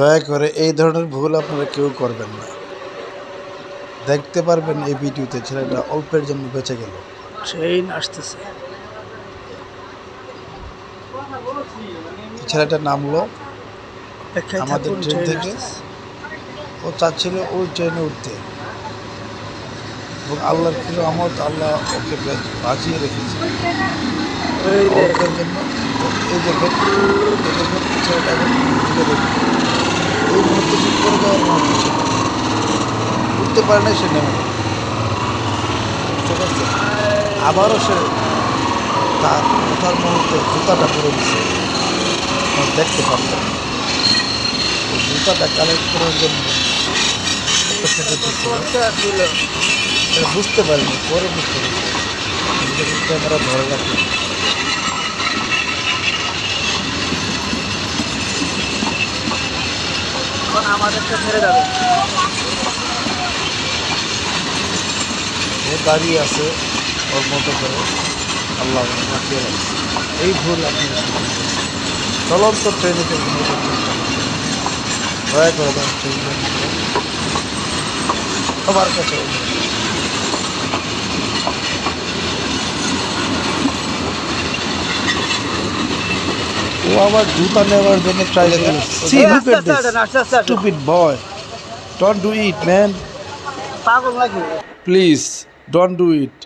দয়া করে এই ধরনের ভুল আপনারা কেউ করবেন না। দেখতে পারবেন এই ভিডিওতে ছেলেটা অল্পের জন্য বেঁচে গেল। ট্রেন আসতেছে। ছেলেটা নামলো। আমাদের ট্রেন থেকে? ও চাচ্ছিল ওই ট্রেনে উঠতে। এবং আল্লাহর কিছু আমত আল্লাহ ওকে বাঁচিয়ে রেখেছে। জন্য এই দেখেন এই দেখেন ছেলেটা এখন উঠে দেখুন এই করে দেওয়ার মুহূর্ত ছিল উঠতে পারে না সে নেমে পারছেন আবারও সে তার ওঠার মুহূর্তে জুতাটা পরে দিচ্ছে দেখতে ওই জুতাটা কালেক্ট করার জন্য বুঝতে পারিনি, পরে বুঝতে পারছি ক্যামেরা ধরে রাখি। আমাদেরকে ছেড়ে যাবে। দাঁড়িয়ে আছে ওর মতো করে। আল্লাহ বাঁচিয়ে রাখছে। এই ভুল আপনি চলন্ত ট্রেনে দয়া করে দেন সবার কাছে আবার জুতা নেওয়ার জন্য ট্রাই করে আস্তে হাঁটেন। stupid boy don't do it man পাগল নাকি please don't do it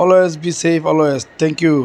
always be safe always thank you